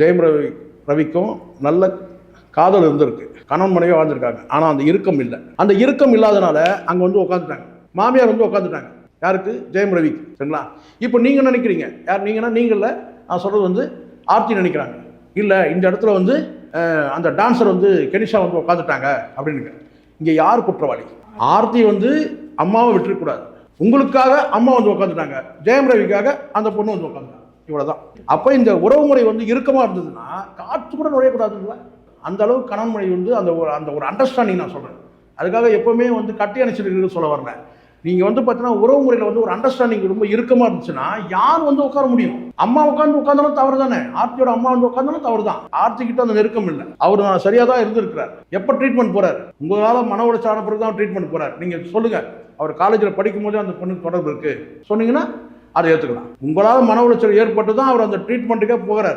ஜெயம் ரவி ரவிக்கும் நல்ல காதல் இருந்திருக்கு. கணவன் மனைவி வாழ்ந்திருக்காங்க. ஆனால் அந்த இறுக்கம் இல்லை. அந்த இறுக்கம் இல்லாதனால அங்கே வந்து உட்காந்துட்டாங்க மாமியார் வந்து உட்காந்துட்டாங்க யாருக்கு? ஜெயம் ரவிக்கு. சரிங்களா? இப்போ நீங்கள் நினைக்கிறீங்க? யார் நீங்கன்னா நீங்களில் நான் சொல்கிறது வந்து ஆர்த்தி நினைக்கிறாங்க. இல்லை இந்த இடத்துல வந்து அந்த டான்ஸர் வந்து கெனிஷா வந்து உட்காந்துட்டாங்க அப்படின்னு இங்கே யார் குற்றவாளி? ஆர்த்தி வந்து அம்மாவை விட்டுறக்கூடாது. உங்களுக்காக அம்மா வந்து உட்காந்துட்டாங்க ஜெயம் ரவிக்காக அந்த பொண்ணு வந்து உட்காந்துட்டாங்க இவ்வளோதான் அப்போ இந்த உறவுமுறை வந்து இறுக்கமாக இருந்ததுன்னா காற்று கூட நுழையக்கூடாதுங்களா? அந்த அளவு கணவன் மனைவி வந்து அந்த ஒரு அந்த ஒரு அண்டர்ஸ்டாண்டிங் நான் சொல்கிறேன் அதுக்காக எப்போவுமே வந்து கட்டி அணைச்சிட்டு சொல்ல வரல நீங்கள் வந்து பார்த்தீங்கன்னா உறவு முறையில் வந்து ஒரு அண்டர்ஸ்டாண்டிங் ரொம்ப இறுக்கமாக இருந்துச்சுன்னா யார் வந்து உட்கார முடியும்? அம்மா உட்காந்து உட்காந்தாலும் தவறு தானே ஆர்த்தியோட அம்மா வந்து உட்காந்தாலும் தவறு தான் ஆர்த்தி கிட்ட அந்த நெருக்கம் இல்லை. அவர் நான் சரியாக தான் இருந்திருக்கிறார். எப்போ ட்ரீட்மெண்ட் போகிறார் உங்களால் மன உளைச்சான பிறகு தான் ட்ரீட்மெண்ட் போகிறார் நீங்கள் சொல்லுங்கள் அவர் காலேஜில் படிக்கும் போதே அந்த பொண்ணுக்கு தொடர்பு இருக்குது சொன்னீங்கன்னா அதை ஏற்றுக்கலாம் உங்களால் மன உளைச்சல் ஏற்பட்டு தான் அவர் அந்த ட்ரீட்மெண்ட்டுக்கே போகிறார்.